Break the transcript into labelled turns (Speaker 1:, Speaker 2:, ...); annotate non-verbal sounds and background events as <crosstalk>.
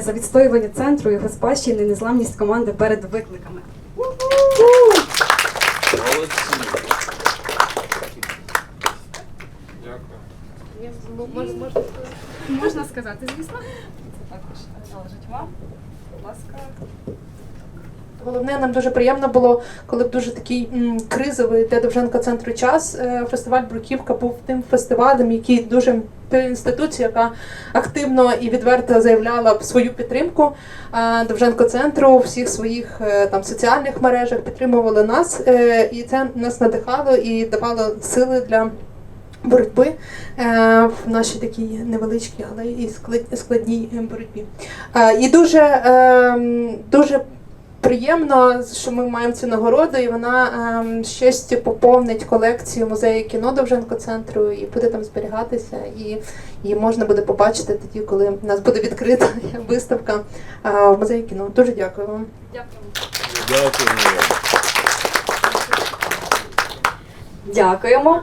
Speaker 1: За відстоювання центру, його спадщини, і незламність команди перед викликами.
Speaker 2: Дякую.
Speaker 1: Можна сказати, звісно. Це також належить вам. Будь ласка.
Speaker 3: Головне, нам дуже приємно було, коли в дуже такий м, кризовий для Довженка центру час. е, Фестиваль Бруківка був тим фестивалем, який дуже тою інституцією, яка активно і відверто заявляла свою підтримку Довженко центру у всіх своїх е, там соціальних мережах, підтримували нас, е, і це нас надихало і давало сили для. Боротьби е, в нашій такій невеличкій, але і складній боротьбі. І дуже, е, дуже приємно, що ми маємо цю нагороду, і вона ем, щось поповнить колекцію музею кіно Довженко центру і буде там зберігатися. І її можна буде побачити тоді, коли в нас буде відкрита <laughs> виставка е, в музеї кіно. Дуже дякую вам.
Speaker 1: Дякую.
Speaker 2: Дякуємо.
Speaker 1: Дякуємо.